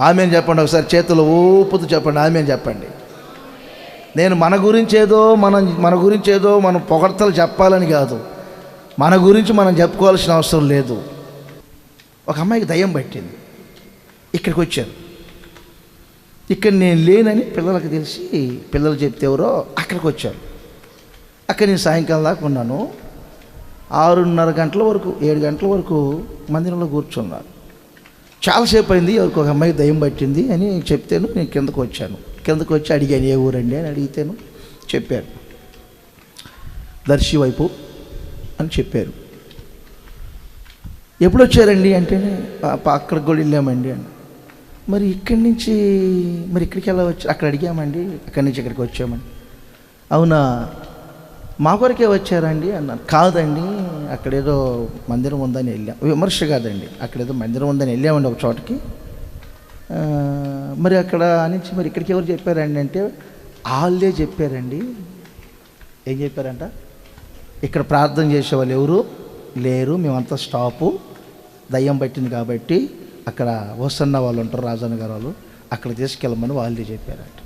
ఆమె చెప్పండి ఒకసారి చేతులు ఊపుతూ చెప్పండి ఆమె చెప్పండి. నేను మన గురించి ఏదో మనం మన గురించి ఏదో మనం పొగడ్తలు చెప్పాలని కాదు. మన గురించి మనం చెప్పుకోవాల్సిన అవసరం లేదు. ఒక అమ్మాయికి దయ్యం పట్టింది. ఇక్కడికి వచ్చాను. ఇక్కడ నేను లేనని పిల్లలకు తెలిసి పిల్లలు చెప్తే ఎవరో అక్కడికి వచ్చాను. అక్కడ నేను సాయంకాలం దాకా ఉన్నాను. ఆరున్నర గంటల వరకు ఏడు గంటల వరకు మందిరంలో కూర్చున్నాను. చాలాసేపు అయింది ఎవరికి ఒక అమ్మాయి దయ్యం పట్టింది అని చెప్తాను నేను కిందకు వచ్చాను. కిందకు వచ్చి అడిగాను ఏ ఊరండి? అని అడిగితేను చెప్పారు. దర్శి వైపు అని చెప్పారు. ఎప్పుడు వచ్చారండి? అంటే అక్కడికి కూడా వెళ్ళామండి అని. మరి ఇక్కడి నుంచి మరి ఇక్కడికి ఎలా వచ్చి అక్కడ అడిగామండి అక్కడి నుంచి ఇక్కడికి వచ్చామండి అవునా? మా కొరకే వచ్చారండి అన్నారు. కాదండి అక్కడేదో మందిరం ఉందని వెళ్ళాం. విమర్శ కాదండి అక్కడేదో మందిరం ఉందని వెళ్ళామండి ఒక చోటకి. మరి అక్కడ నుంచి మరి ఇక్కడికి ఎవరు చెప్పారండి అంటే వాళ్ళే చెప్పారండి. ఏం చెప్పారంట? ఇక్కడ ప్రార్థన చేసే వాళ్ళు ఎవరు? లేరు మేమంతా స్టాపు. దయ్యం పట్టింది కాబట్టి అక్కడ వస్తున్న వాళ్ళు ఉంటారు రాజన్న గారు వాళ్ళు. అక్కడ తీసుకెళ్ళమని వాళ్ళే చెప్పారంట.